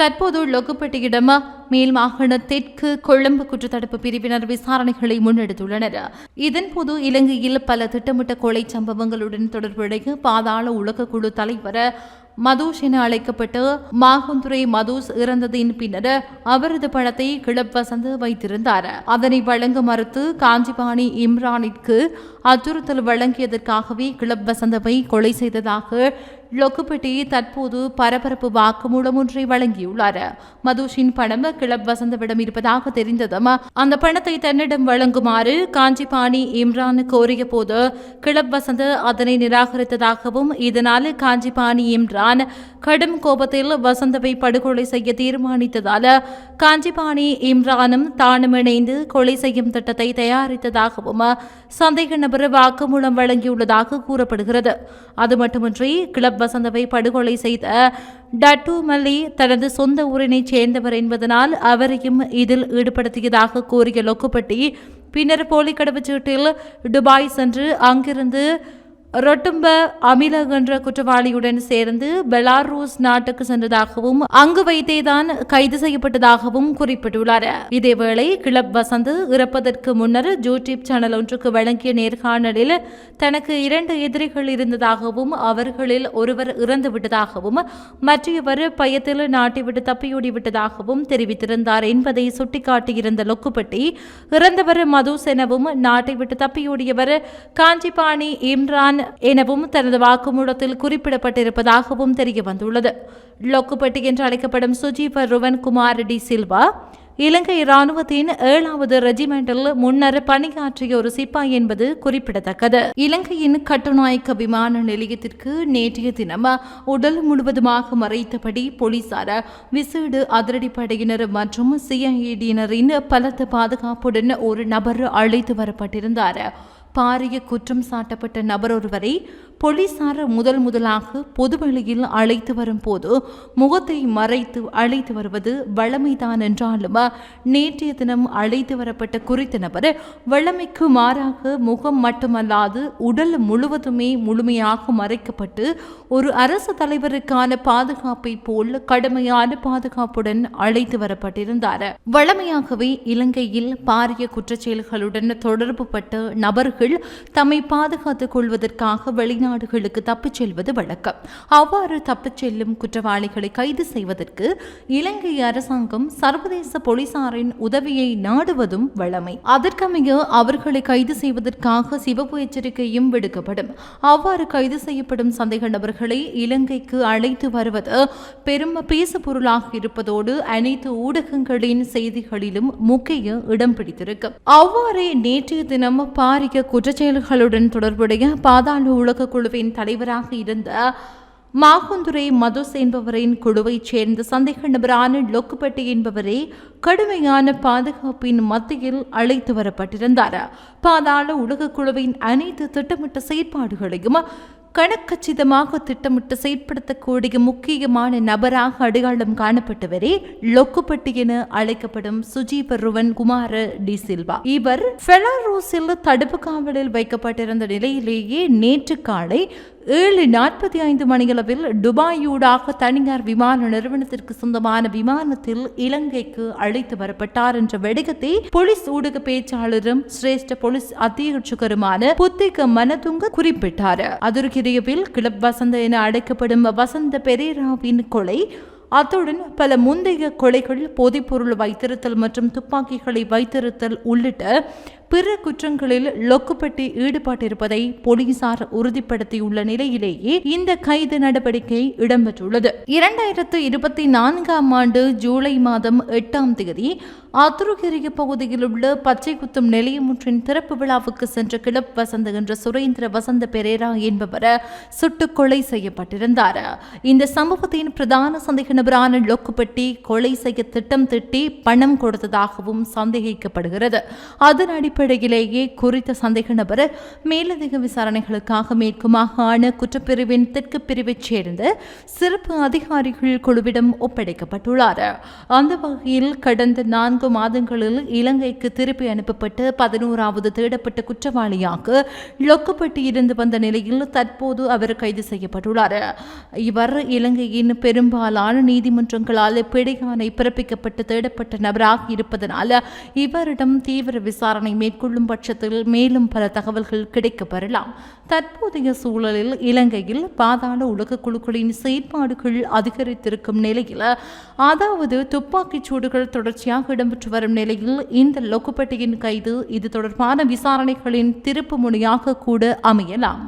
தற்போது லொகுப்பட்டியிடம் மேல் மாகாண தெற்கு கொழும்பு குற்றத்தடுப்பு பிரிவினர் விசாரணைகளை முன்னெடுத்துள்ளனர். இதன்போது இலங்கையில் பல திட்டமிட்ட கொலை சம்பவங்களுடன் தொடர்புடைய பாதாள உலக குழு தலைவர் மதூஷ் என அழைக்கப்பட்டு மாகுந்துரை மதூஸ் இறந்ததின் பின்னர் அவரது படத்தை கிளப் வசந்து வைத்திருந்தார். அதனை வழங்க மறுத்து காஞ்சிபாணி இம்ரானிற்கு அச்சுறுத்தல் வழங்கியதற்காகவே கிளப் வசந்தவை கொலை செய்ததாக லொக்குப்பட்டி தற்போது பரபரப்பு வாக்குமூலம் ஒன்றை வழங்கியுள்ளார். மதுஷின் பணம் கிளப் வசந்தவிடம் இருப்பதாக தெரிந்ததும் அந்த பணத்தை தன்னிடம் வழங்குமாறு காஞ்சிபாணி இம்ரான் கோரிய போது கிளப் வசந்த் அதனை நிராகரித்ததாகவும் இதனால் காஞ்சிபாணி இம்ரான் கடும் கோபத்தில் வசந்தவை படுகொலை செய்ய தீர்மானித்ததால் காஞ்சிபாணி இம்ரானும் தானும் இணைந்து கொலை செய்யும் திட்டத்தை தயாரித்ததாகவும் சந்தேக நபர் வாக்குமூலம் வழங்கியுள்ளதாக கூறப்படுகிறது. அது மட்டுமின்றி கிளப் வசந்தவை படுகொலை செய்த டட்டு மல்லி தனது சொந்த ஊரினைச் சேர்ந்தவர் என்பதனால் அவரையும் இதில் ஈடுபடுத்தியதாக கூறிய லொக்குப்பட்டி பின்னர் போலி கடவுச்சீட்டில் துபாய் சென்று அங்கிருந்து ரொட்டும்ப அமில என்ற குற்றவாளியுடன் சேர்ந்து பெலாரூஸ் நாட்டுக்கு சென்றதாகவும் அங்கு வைத்தேதான் கைது செய்யப்பட்டதாகவும் குறிப்பிட்டுள்ளார். இதேவேளை கிளப் வசந்த் இறப்பதற்கு முன்னர் யூடியூப் சேனல் ஒன்றுக்கு வழங்கிய நேர்காணலில் தனக்கு இரண்டு எதிரிகள் இருந்ததாகவும் அவர்களில் ஒருவர் இறந்து விட்டதாகவும் மற்றவர் பயத்தில் நாட்டை விட்டு விட்டதாகவும் தெரிவித்திருந்தார் என்பதை சுட்டிக்காட்டியிருந்த லொக்குப்பட்டி இறந்தவர் மதுஸ் எனவும் நாட்டை விட்டு தப்பியோடியவர் காஞ்சிபாணி இம்ரான் எனவும் தனது வாக்குமூலத்தில் குறிப்பிடப்பட்டிருப்பதாகவும் தெரிய வந்துள்ளது லொக்குப்பட்டி என்று அழைக்கப்படும் சுஜீவ ருவன் குமார் டி சில்வா இலங்கை இராணுவத்தின் ஏழாவது ரெஜிமெண்டில் முன்னர் பணியாற்றிய ஒரு சிப்பாய் என்பது குறிப்பிடத்தக்கது. இலங்கையின் கட்டுநாயக்க விமான நிலையத்திற்கு நேற்றைய தினம் உடல் முழுவதுமாக மறைத்தபடி போலீசார் விசேடு அதிரடிப்படையினர் மற்றும் சிஐடியினரின் பலத்த பாதுகாப்புடன் ஒரு நபர் அழைத்து வரப்பட்டிருந்தார். பாரிய குற்றம் சாட்டப்பட்ட நபர் ஒருவரை போலீசார் முதல் முதலாக பொதுவெளியில் அழைத்து வரும்போது முகத்தை மறைத்து அழைத்து வருவது வழமைதான் என்றாலும் நேற்றைய தினம் அழைத்து வரப்பட்ட குறித்த நபர் வழமைக்கு மாறாக முகம் மட்டுமல்லாது உடல் முழுவதுமே முழுமையாக மறைக்கப்பட்டு ஒரு அரசு தலைவருக்கான பாதுகாப்பை போல் கடுமையான பாதுகாப்புடன் அழைத்து வரப்பட்டிருந்தார். வழமையாகவே இலங்கையில் பாரிய குற்றச்செயல்களுடன் தொடர்புபட்ட நபர்கள் தம்மை பாதுகாத்துக் கொள்வதற்காக வெளிநாடுகளுக்கு தப்பிச் செல்வது வழக்கம். அவ்வாறு தப்பிச் செல்லும் குற்றவாளிகளை கைது செய்வதற்கு இலங்கை அரசாங்கம் சர்வதேச போலீசாரின் உதவியை நாடுவதும் வழமை. அதற்கமைய அவர்களை கைது செய்வதற்காக சிவப்பு எச்சரிக்கையும் விடுக்கப்படும். அவ்வாறு கைது செய்யப்படும் சந்தேக நபர்களை இலங்கைக்கு அழைத்து வருவது பெரும் பேசுபொருளாக இருப்பதோடு அனைத்து ஊடகங்களின் செய்திகளிலும் முக்கிய இடம் பிடித்திருக்கும். அவ்வாறே நேற்றைய தினம் பாரிய குற்றச்செயல்களுடன் தொடர்புடைய பாதாள உலக குழுவின் தலைவராக இருந்த மாகுந்துரை மதுஸ் என்பவரின் குழுவைச் சேர்ந்த சந்தேக நபரான லொக்குப்பட்டி என்பவரே கடுமையான பாதுகாப்பின் மத்தியில் அழைத்து வரப்பட்டிருந்தார். பாதாள உலக குழுவின் அனைத்து திட்டமிட்ட செயற்பாடுகளையும் கணக்கச்சிதமாக திட்டமிட்டு செயற்படுத்தக்கூடிய முக்கியமான நபராக அடையாளம் காணப்பட்டவரே லொக்குப்பட்டி என அழைக்கப்படும் சுஜீவ ருவன் குமார டி சில்வா. இவர் பெலாரோஸில் தடுப்பு காவலில் வைக்கப்பட்டிருந்த நிலையிலேயே நேற்று காலை ஏழு நாற்பத்தி ஐந்து மணியளவில் டுபாயூடாக தனியார் விமான நிறுவனத்திற்கு சொந்தமான விமானத்தில் இலங்கைக்கு அழைத்து வரப்பட்டார் என்ற வெடிகத்தை போலீஸ் ஊடக பேச்சாளரும் சிரேஷ்ட போலீஸ் அத்தியட்சகருமான புத்திக மனதுங்க குறிப்பிட்டார். அதுருகிரியவில் கிளப் வசந்த என அழைக்கப்படும் வசந்த பெரேராவின் கொலை அத்துடன் பல முந்தைய கொலைகள் போதைப்பொருள் வைத்திருத்தல் மற்றும் துப்பாக்கிகளை வைத்திருத்தல் உள்ளிட்ட பிற குற்றங்களில் லொக்குப்பட்டி ஈடுபட்டிருப்பதை போலீசார் உறுதிப்படுத்தியுள்ள நிலையிலேயே இந்த கைது நடவடிக்கை இடம்பெற்றுள்ளது. இரண்டாயிரத்து இருபத்தி நான்காம் ஆண்டு ஜூலை மாதம் எட்டாம் தேதி அத்துருகிரிய பகுதியில் உள்ள பச்சை குத்தும் நிலையமொன்றின் திறப்பு விழாவுக்கு சென்ற கிளப் வசந்த என்ற சுரேந்திர வசந்த பெரேரா என்பவர் சுட்டுக் கொலை செய்யப்பட்டிருந்தார். இந்த சம்பவத்தின் பிரதான சந்தேக நபரான லொக்குப்பட்டி கொலை செய்ய திட்டம் திட்டி பணம் கொடுத்ததாகவும் சந்தேகிக்கப்படுகிறது. அதன் அடிப்படையிலேயே குறித்த சந்தேக நபர் மேலதிக விசாரணைகளுக்காக மேற்கு மாகாண குற்றப்பிரிவின் தெற்கு பிரிவைச் சேர்ந்த சிறப்பு அதிகாரிகள் குழுவிடம் ஒப்படைக்கப்பட்டுள்ளார். அந்த வகையில் கடந்த நான்கு மாதங்களில் இலங்கைக்கு திருப்பி அனுப்பப்பட்டு பதினோராவது தேடப்பட்ட குற்றவாளியாக லொக்கப்பட்டு இருந்து வந்த நிலையில் தற்போது அவர் கைது செய்யப்பட்டுள்ளார். இவர் இலங்கையின் பெரும்பாலான நீதிமன்றங்களால் பிடியானை பிறப்பிக்கப்பட்டு தேடப்பட்ட நபராக இருப்பதனால் இவரிடம் தீவிர விசாரணை மேற்கொள்ளும் பட்சத்தில் மேலும் பல தகவல்கள் கிடைக்கப்பெறலாம். தற்போதைய சூழலில் இலங்கையில் பாதாள உலக குழுக்களின் செயற்பாடுகள் அதிகரித்திருக்கும் நிலையில் அதாவது துப்பாக்கிச் சூடுகள் தொடர்ச்சியாக இடம்பெற்று வரும் நிலையில் இந்த லொக்குப்பட்டியின் கைது இது தொடர்பான விசாரணைகளின் திருப்பு முனையாக கூட அமையலாம்.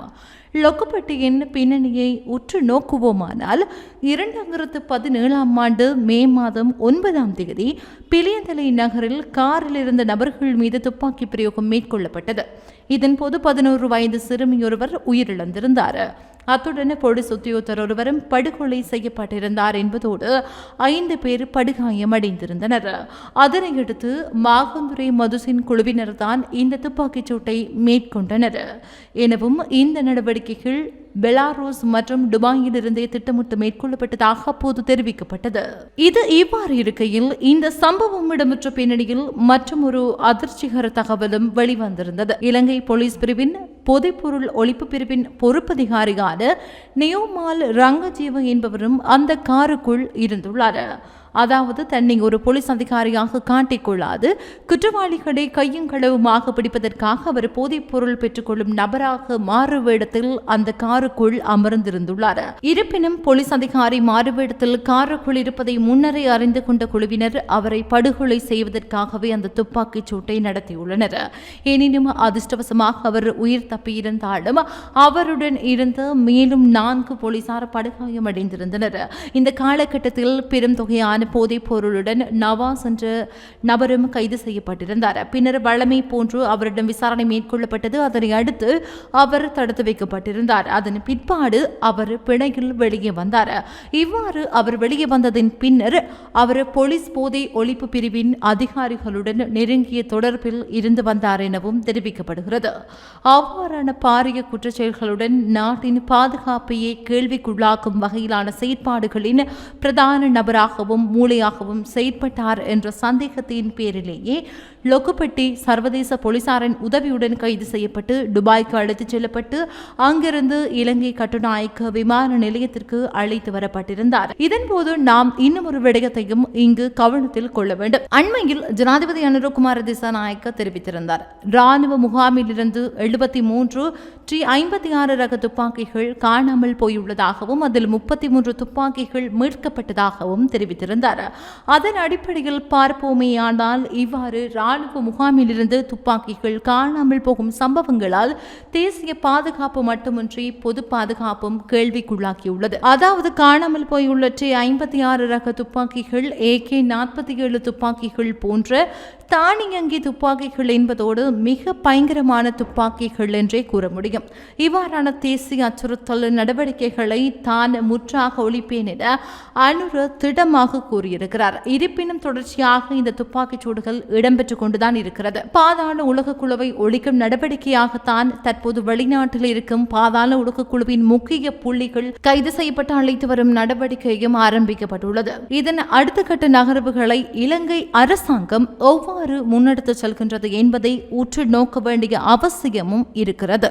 லொக்கப்பட்டியின் பின்னணியை உற்று நோக்குவோமானால் இரண்டாயிரத்து பதினேழாம் ஆண்டு மே மாதம் ஒன்பதாம் தேதி பிளியந்தலை நகரில் காரில் இருந்த நபர்கள் மீது துப்பாக்கி பிரயோகம் மேற்கொள்ளப்பட்டது. இதன்போது பதினோரு வயது சிறுமியொருவர் உயிரிழந்திருந்தார். அத்துடன் போலீஸ் உத்தியோகத்தர் ஒருவரும் படுகொலை செய்யப்பட்டிருந்தார் என்பதோடு ஐந்து பேர் படுகாயமடைந்திருந்தனர் அதனையடுத்து மாகந்துரை மதுசின் குழுவினர் தான் இந்த துப்பாக்கிச் சூட்டை மேற்கொண்டனர். எனவும் இந்த நடவடிக்கைகள் பெலாரோஸ் மற்றும் துபாயில் இருந்தே திட்டமிட்டு மேற்கொள்ளப்பட்டதாக அப்போது தெரிவிக்கப்பட்டது. இது இவ்வாறு இருக்கையில் இந்த சம்பவம் இடம்பெற்ற பின்னணியில் மற்றும் ஒரு அதிர்ச்சிகர தகவலும் வெளிவந்திருந்தது. இலங்கை போலீஸ் பிரிவின் போதைப்பொருள் ஒழிப்பு பிரிவின் பொறுப்பதிகாரியான நியோமால் ரங்கஜீவ என்பவரும் அந்த காருக்குள் இருந்துள்ளார். அதாவது தன்னை ஒரு போலீஸ் அதிகாரியாக காட்டிக்கொள்ளாது குற்றவாளிகளை கையும் களவுமாக பிடிப்பதற்காக அவர் போதைப் பொருள் பெற்றுக்கொள்ளும் நபராக மாறுவேடத்தில் அந்த காருக்குள் அமர்ந்திருந்துள்ளார். இருப்பினும் போலீஸ் அதிகாரி மாறுவேடத்தில் காருக்குள் இருப்பதை முன்னரே அறிந்து கொண்ட குழுவினர் அவரை படுகொலை செய்வதற்காகவே அந்த துப்பாக்கிச் சூட்டை நடத்தியுள்ளனர். எனினும் அதிர்ஷ்டவசமாக அவர் உயிர் தப்பியிருந்தாலும் அவருடன் இருந்த மேலும் நான்கு போலீசார் படுகாயமடைந்திருந்தனர். இந்த காலகட்டத்தில் பெரும் தொகையான அதிகமான போதைப் பொருளுடன் நவாஸ் என்ற நபரும் கைது செய்யப்பட்டிருந்தார். பின்னர் வழமை போன்று அவரிடம் விசாரணை மேற்கொள்ளப்பட்டது. அதனை அடுத்து அவர் தடுத்து வைக்கப்பட்டிருந்தார். அதன் பிற்பாடு அவர் பிணையில் வெளியே வந்தார். இவ்வாறு அவர் வெளியே வந்ததின் பின்னர் அவர் போலீஸ் போதை ஒழிப்பு பிரிவின் அதிகாரிகளுடன் நெருங்கிய தொடர்பில் இருந்து வந்தார் எனவும் தெரிவிக்கப்படுகிறது. அவ்வாறான பாரிய குற்றச்செயல்களுடன் நாட்டின் பாதுகாப்பையே கேள்விக்குள்ளாக்கும் வகையிலான செயற்பாடுகளின் பிரதான நபராகவும் மூளையாகவும் செயற்பட்டார் என்ற சந்தேகத்தின் பேரிலேயே லொக்குப்பட்டி சர்வதேச போலீசாரின் உதவியுடன் கைது செய்யப்பட்டு துபாய்க்கு அழைத்துச் செல்லப்பட்டு அங்கிருந்து இலங்கை கட்டுநாயக்க விமான நிலையத்திற்கு அழைத்து வரப்பட்டிருந்தார். இதன்போது நாம் இன்னும் ஒரு விடயத்தையும் இங்கு கவனத்தில் கொள்ள வேண்டும். அண்மையில் ஜனாதிபதி அனுரகுமார திசாநாயக்க தெரிவித்திருந்தார். ராணுவ முகாமிலிருந்து எழுபத்தி மூன்று டி ஐம்பத்தி ஆறு ரக துப்பாக்கிகள் காணாமல் போயுள்ளதாகவும் அதில் முப்பத்தி மூன்று துப்பாக்கிகள் மீட்கப்பட்டதாகவும் தெரிவித்திருந்தார். அதன் அடிப்படையில் பார்ப்போமேயானால் இவ்வாறு ராணுவ முகாமிலிருந்து துப்பாக்கிகள் காணாமல் போகும் சம்பவங்களால் தேசிய பாதுகாப்பு மட்டுமின்றி பொது பாதுகாப்பும் கேள்விக்குள்ளாக்கியுள்ளது அதாவது காணாமல் போயுள்ள ஐம்பத்தி ஆறு ரக துப்பாக்கிகள் ஏகே நாற்பத்தி ஏழு துப்பாக்கிகள் போன்ற தானியங்கி துப்பாக்கிகள் என்பதோடு மிக பயங்கரமான துப்பாக்கிகள் என்றே கூற முடியும். இவ்வாறான தேசிய அச்சுறுத்தல் நடவடிக்கைகளை தான் முற்றாக ஒழிப்பேன் என அனுர திடமாக கூறியிருக்கிறார். இருப்பினும் தொடர்ச்சியாக இந்த துப்பாக்கிச் சூடுகள் இடம்பெற்றுக் கொண்டுதான் இருக்கிறது. பாதாள உலக குழுவை ஒழிக்கும் நடவடிக்கையாகத்தான் தற்போது வெளிநாட்டில் இருக்கும் பாதாள உலக குழுவின் முக்கிய புள்ளிகள் கைது செய்யப்பட்டு அழைத்து வரும் நடவடிக்கையும் ஆரம்பிக்கப்பட்டுள்ளது. இதன் அடுத்த கட்ட நகர்வுகளை இலங்கை அரசாங்கம் எவ்வாறு முன்னெடுத்து செல்கின்றது என்பதை உற்று நோக்க வேண்டிய அவசியமும் இருக்கிறது.